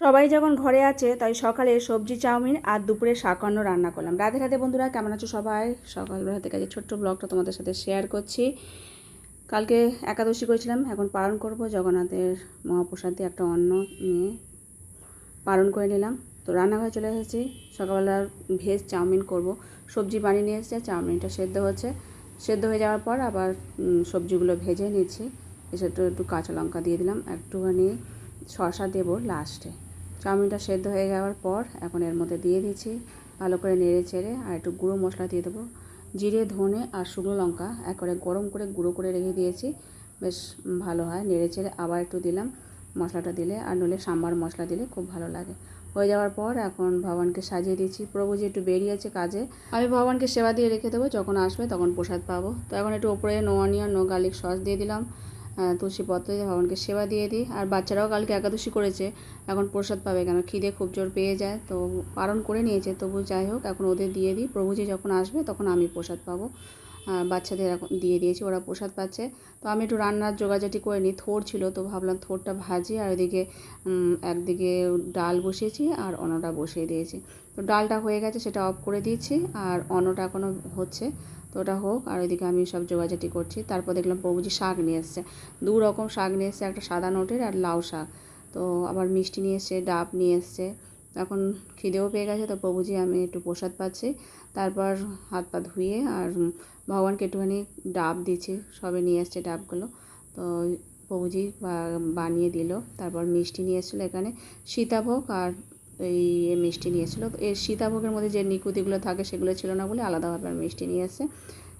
সবাই যখন ঘরে আছে, তাই সকালে সবজি, চাউমিন আর দুপুরে শাকান্ন রান্না করলাম। রাধে রাধে বন্ধুরা, কেমন আছো সবাই? সকালবেলা থেকে ছোট্ট ব্লগটা তোমাদের সাথে শেয়ার করছি। কালকে একাদশী করেছিলাম, এখন পালন করব। জগন্নাথের মহাপ্রসাদ একটা অন্ন নিয়ে পালন করে নিলাম। তো রান্নাঘরে চলে এসেছি। সকালবেলা ভেজ চাউমিন করব। সবজি বানিয়ে নিয়ে এসেছে, চাউমিনটা সেদ্ধ হচ্ছে। সেদ্ধ হয়ে যাওয়ার পর আবার সবজিগুলো ভেজে নিচ্ছি। এসে একটু কাঁচা লঙ্কা দিয়ে দিলাম। একটুখানি শসা দেবো লাস্টে চাউমিনটা সেদ্ধ হয়ে যাওয়ার পর এখন এর মধ্যে দিয়ে দিচ্ছি, ভালো করে নেড়ে চেড়ে আর একটু গুঁড়ো মশলা দিয়ে দেবো। জিরে, ধনে আর শুকনো লঙ্কা একবারে গরম করে গুঁড়ো করে রেখে দিয়েছি, বেশ ভালো হয়। নেড়ে চেড়ে আবার একটু দিলাম মশলাটা দিলে আর নইলে সাম্বার মশলা দিলে খুব ভালো লাগে। হয়ে যাওয়ার পর এখন ভগবানকে সাজিয়ে দিচ্ছি। প্রভুজি একটু বেরিয়েছে কাজে, আমি ভগবানকে সেবা দিয়ে রেখে দেবো, যখন আসবে তখন প্রসাদ পাবো। তো এখন একটু ওপরে no onion, no garlic sauce দিয়ে দিলাম। আহ, তুলসী পত্র দিয়ে ভগবানকে সেবা দিয়ে দিই। আর বাচ্চারাও কালকে একাদশী করেছে এখন প্রসাদ পাবে কেন? খিদে খুব জোর পেয়ে যায় তো পালন করে নিয়েছে। তবু যাই হোক এখন ওদের দিয়ে দিই। প্রভুজি যখন আসবে তখন আমি প্রসাদ পাবো। বাচ্চাদের এখন দিয়ে দিয়েছি ওরা প্রসাদ পাচ্ছে। তো আমি একটু রান্নার যোগাযোগটি করে নিই। থোর ছিল তো ভাবলাম থোরটা ভাজি আর ওইদিকে একদিকে ডাল বসিয়েছি আর অন্নটা বসিয়ে দিয়েছি। তো ডালটা হয়ে গেছে সেটা অফ করে দিয়েছি আর অন্নটা এখনও হচ্ছে। তো ওটা হোক, আর ওইদিকে আমি সব জোগাজাটি করছি। তারপর দেখলাম প্রভুজি শাক নিয়ে এসছে। দু রকম শাক নিয়ে এসছে, একটা সাদা নোটের আর লাউ শাক। তো আবার মিষ্টি নিয়ে এসছে, ডাব নিয়ে এসছে। এখন খিদেও পেয়ে গেছে, তো প্রভুজি আমি একটু প্রসাদ পাচ্ছি। তারপর হাত পা ধুয়ে আর ভগবানকে একটুখানি ডাব দিচ্ছি, সবে নিয়ে এসছে ডাবগুলো। তো প্রভুজি বানিয়ে দিল, তারপর মিষ্টি নিয়ে এসেছিল এখানে। সীতাভোগ আর এই মিষ্টি নিয়ে এসেছিল তো এই সীতাভোগের মধ্যে যে নিকুতিগুলো থাকে সেগুলো ছিল না বলে আলাদাভাবে মিষ্টি নিয়ে এসছে।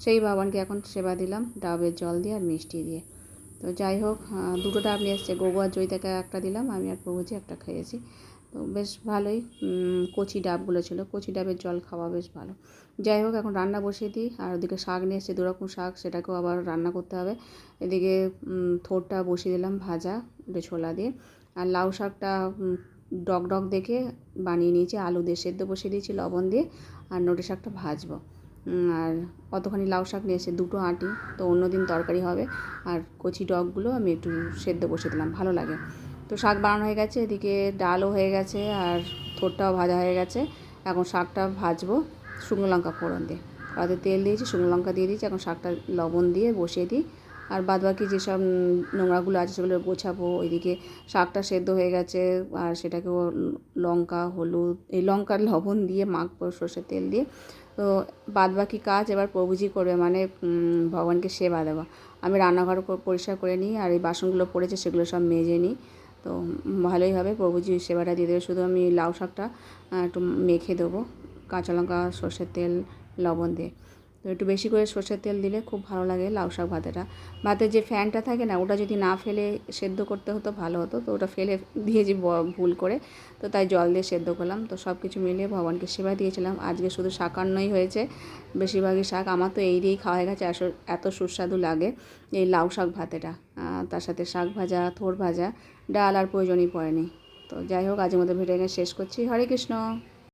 সেই ভগবানকে এখন সেবা দিলাম ডাবের জল দিয়ে আর মিষ্টি দিয়ে। তো যাই হোক দুটো ডাব নিয়ে এসছে। গোগো আর জয়িতাকে একটা দিলাম, আমি আর প্রভুজি একটা খেয়েছি। তো বেশ ভালোই কচি ডাবগুলো ছিল। কচি ডাবের জল খাওয়া বেশ ভালো। যাই হোক, এখন রান্না বসিয়ে দিই। আর ওদিকে শাক নিয়ে এসছে, দুরকম শাক, সেটাকেও আবার রান্না করতে হবে। এদিকে থোরটা বসিয়ে দিলাম ভাজা ছোলা দিয়ে। আর লাউ শাকটা ডগ ডগ দেখে বানিয়ে নিয়েছি, আলু দিয়ে সেদ্ধ বসিয়ে দিয়েছি, লবণ দিয়ে, আর নোটে শাকটা ভাজবো। আর কতখানি লাউ শাক নিয়ে এসে দুটো আটি, তো অন্য দিন তরকারি হবে, আর কচি ডগগুলো আমি একটু সেদ্ধ বসিয়ে দিলাম, ভালো লাগে। তো শাক বানানো হয়ে গেছে, এদিকে ডালও হয়ে গেছে, আর থোরটাও ভাজা হয়ে গেছে, এখন শাকটা ভাজবো শুকনো লঙ্কা ফোড়ন দিয়ে। কড়াতে তেল দিয়েছি, শুকনো লঙ্কা দিয়ে দিয়েছি, এখন শাকটা লবণ দিয়ে বসিয়ে দিই। আর বাদবাকি যেসব নোংরাগুলো আছে সেগুলো গোছাবো, ওইদিকে শাকটা সেদ্ধ হয়ে গেছে, আর সেটাকেও লঙ্কা, হলুদ, এই লঙ্কার লবণ দিয়ে, মাখবো সর্ষের তেল দিয়ে। তো বাদবাকি কাজ এবার প্রভুজি করবে মানে ভগবানকে সেবা দেওয়া। আমি রান্নাঘর পরিষ্কার করে নিই, আর এই বাসনগুলো পড়েছে সেগুলো সব মেজে নিই। তো ভালোই হবে, প্রভুজি সেবাটা দিয়ে দেবে, শুধু আমি লাউ শাকটা একটু মেখে দেবো, কাঁচা লঙ্কা, সর্ষের তেল, লবণ দিয়ে। তো একটু বেশি করে সর্ষের তেল দিলে খুব ভালো লাগে লাউ শাক ভাতেটা। ভাতের যে ফ্যানটা থাকে না, ওটা যদি না ফেলে সেদ্ধ করতে হতো, ভালো হতো। তো ওটা ফেলে দিয়েছি ভুল করে। তো তাই জল দিয়ে সেদ্ধ করলাম। তো সব কিছু মিলিয়ে ভগবানকে সেবা দিয়েছিলাম। আজকে শুধু শাকান্নই হয়েছে। বেশিরভাগই শাক আমার তো এই দিয়েই খাওয়া গেছে। এত সুস্বাদু লাগে এই লাউ শাক ভাতেটা। তার সাথে শাক ভাজা, থোর ভাজা, ডাল আর প্রয়োজনই পড়েনি তো যাই হোক আজের মধ্যে ভিডিও এখানে শেষ করছি। হরে কৃষ্ণ।